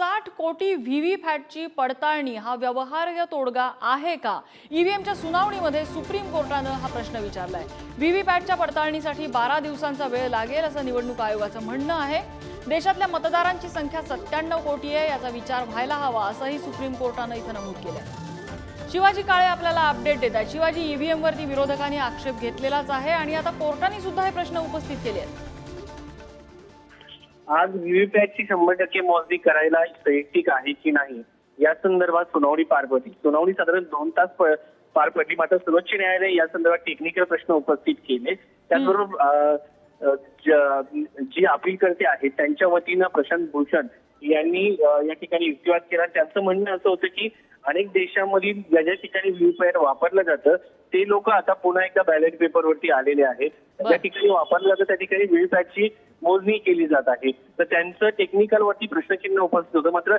साठ कोटी V V पॅटची पडताळणी हा व्यवहार्य तोडगा आहे का? ईव्हीएमच्या सुनावणीमध्ये सुप्रीम कोर्टानं हा प्रश्न विचारलाय. व्ही व्ही पॅटच्या पडताळणीसाठी बारा दिवसांचा वेळ लागेल असं निवडणूक आयोगाचं म्हणणं आहे. देशातल्या मतदारांची संख्या सत्त्याण्णव कोटी आहे याचा विचार व्हायला हवा असंही सुप्रीम कोर्टानं इथं नमूद केलंय. शिवाजी काळे आपल्याला अपडेट देत आहेत. शिवाजी ईव्हीएमवरती विरोधकांनी आक्षेप घेतलेलाच आहे आणि आता कोर्टाने सुद्धा हे प्रश्न उपस्थित केले आहेत आज व्हीव्हीपॅटची शंभर टक्के मोजणी करायला शैक्षिक आहे की नाही या संदर्भात सुनावणी पार पडली. सुनावणी साधारण दोन तास प- पार पडली. मात्र सर्वोच्च न्यायालय या संदर्भात टेक्निकल प्रश्न उपस्थित केले. त्याचबरोबर ज- अपीलकर्ते आहेत त्यांच्या वतीनं प्रशांत भूषण यांनी या ठिकाणी युक्तिवाद केला. त्यांचं म्हणणं असं होतं की अनेक देशांमधील ज्या ज्या ठिकाणी व्हीव्हीपॅट वापरलं जातं ते लोक आता पुन्हा एकदा बॅलेट पेपरवरती आलेले आहेत. ज्या ठिकाणी वापरलं जातं त्या ठिकाणी व्हीव्हीपॅटची मोजणी केली जात आहे. तर त्यांचं टेक्निकल वरती प्रश्नचिन्ह उपस्थित होतं. मात्र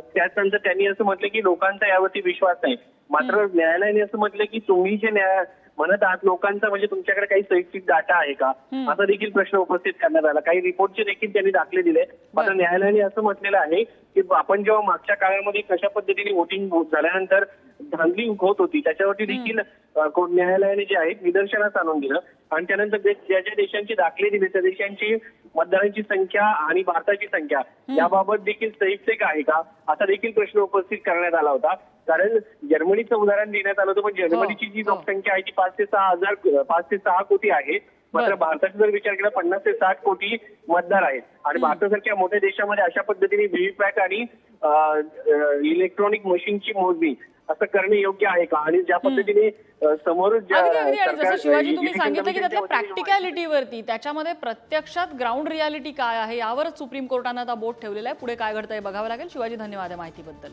त्यानंतर त्यांनी असं म्हटलं की लोकांचा यावरती विश्वास नाही. मात्र न्यायालयाने असं म्हटलं की तुम्ही जे न्याय म्हणत आहात लोकांचा म्हणजे तुमच्याकडे काही शैक्षिक डाटा आहे का? असा देखील प्रश्न उपस्थित करण्यात आला. काही रिपोर्टचे देखील त्यांनी दाखले दिले. मात्र न्यायालयाने असं म्हटलेलं आहे की आपण जेव्हा मागच्या काळामध्ये कशा पद्धतीने वोटिंग झाल्यानंतर धांदली होत होती त्याच्यावरती देखील न्यायालयाने जे आहे निदर्शनास आणून दिलं. आणि त्यानंतर ज्या ज्या देशांचे दाखले दिले त्या देशांची मतदारांची संख्या आणि भारताची संख्या याबाबत देखील संयुक्त आहे का? असा देखील प्रश्न उपस्थित करण्यात आला होता. कारण जर्मनीचं उदाहरण देण्यात आलं होतं पण जर्मनीची जी लोकसंख्या आहे ती पाच ते सहा हजार पाच ते सहा कोटी आहे. मात्र. भारताचा जर विचार केला पन्नास ते साठ कोटी मतदार आहेत. आणि भारतासारख्या मोठ्या देशामध्ये अशा पद्धतीने व्हीव्हीपॅट आणि इलेक्ट्रॉनिक मशीनची मोजणी असं करणे योग्य आहे का? आणि ज्या पद्धतीने समोर शिवाजी तुम्ही सांगितलं की त्यातल्या प्रॅक्टिकॅलिटीवरती त्याच्यामध्ये प्रत्यक्षात ग्राउंड रियालिटी काय आहे यावरच सुप्रीम कोर्टानं आता बोट ठेवलेलं आहे. पुढे काय घडतंय बघावं लागेल. शिवाजी धन्यवाद माहितीबद्दल.